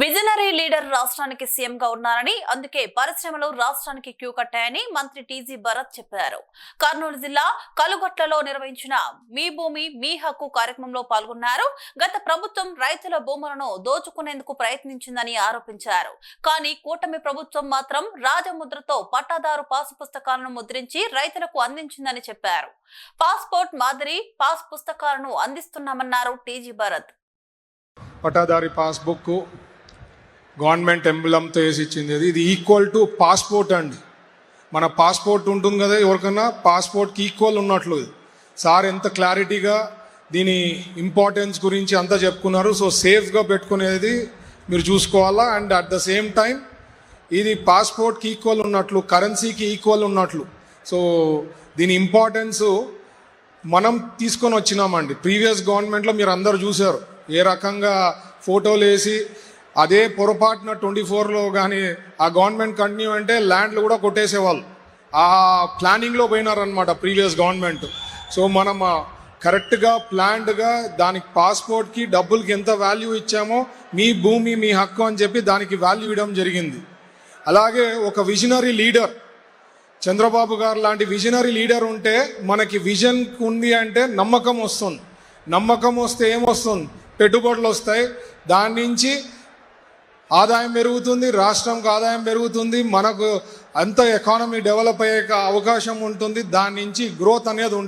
Visionary leader రాష్ట్రానికి సీఎంగా ఉన్నారని అందుకే పరిశ్రమలు రాష్ట్రానికి క్యూ కట్టాయని మంత్రి టీజీ భరత్ చెప్పారు. కర్నూలు జిల్లా కలుగొట్లలో నిర్వహించిన మీ భూమి మీ హక్కు కార్యక్రమంలో పాల్గొన్నారు. గత ప్రభుత్వం రైతుల భూములను దోచుకునేందుకు ప్రయత్నించిందని ఆరోపించారు. కానీ కూటమి ప్రభుత్వం మాత్రం రాజముద్రతో పట్టాదారు పాసు పుస్తకాలను ముద్రించి రైతులకు అందించిందని చెప్పారు. పాస్పోర్ట్ మాదిరి పాస్ పుస్తకాలను అందిస్తున్నామన్నారు టీజీ భరత్. పట్టాదారి పాస్బుక్ గవర్నమెంట్ ఎంబులంతో వేసి ఇచ్చింది ఇది. ఇది ఈక్వల్ టు పాస్పోర్ట్ అండి. మన పాస్పోర్ట్ ఉంటుంది కదా ఎవరికన్నా పాస్పోర్ట్కి ఈక్వల్ ఉన్నట్లు. ఇది. సార్ ఎంత క్లారిటీగా దీని ఇంపార్టెన్స్ గురించి అంతా చెప్పుకున్నారు. సో సేఫ్గా పెట్టుకునేది మీరు చూసుకోవాలా? And at the same time ఇది పాస్పోర్ట్కి ఈక్వల్ ఉన్నట్లు కరెన్సీకి ఈక్వల్ ఉన్నట్లు. సో దీని ఇంపార్టెన్స్ మనం తీసుకొని వచ్చినామండి. ప్రీవియస్ గవర్నమెంట్లో మీరు అందరు చూశారు. ఏ రకంగా ఫోటోలు వేసి అదే పొరపాటున ట్వంటీ ఫోర్లో కానీ ఆ గవర్నమెంట్ కంటిన్యూ అంటే ల్యాండ్లు కూడా కొట్టేసేవాళ్ళు. ఆ ప్లానింగ్లో పోయినారనమాట ప్రీవియస్ గవర్నమెంట్. సో మనం కరెక్ట్గా ప్లాన్డ్గా దానికి పాస్పోర్ట్కి డబ్బులకి ఎంత వాల్యూ ఇచ్చామో మీ భూమి మీ హక్కు అని చెప్పి దానికి వాల్యూ ఇవ్వడం జరిగింది. అలాగే ఒక విజనరీ లీడర్ చంద్రబాబు గారు లాంటి విజనరీ లీడర్ ఉంటే మనకి విజన్ ఉంది అంటే నమ్మకం వస్తుంది. నమ్మకం వస్తే ఏమొస్తుంది? పెట్టుబడులు వస్తాయి. దాని నుంచి ఆదాయం పెరుగుతుంది రాష్ట్రంకి ఆదాయం పెరుగుతుంది మనకు అంత ఎకానమీ డెవలప్ అయ్యే అవకాశం ఉంటుంది దాని నుంచి గ్రోత్ అనేది ఉంటుంది.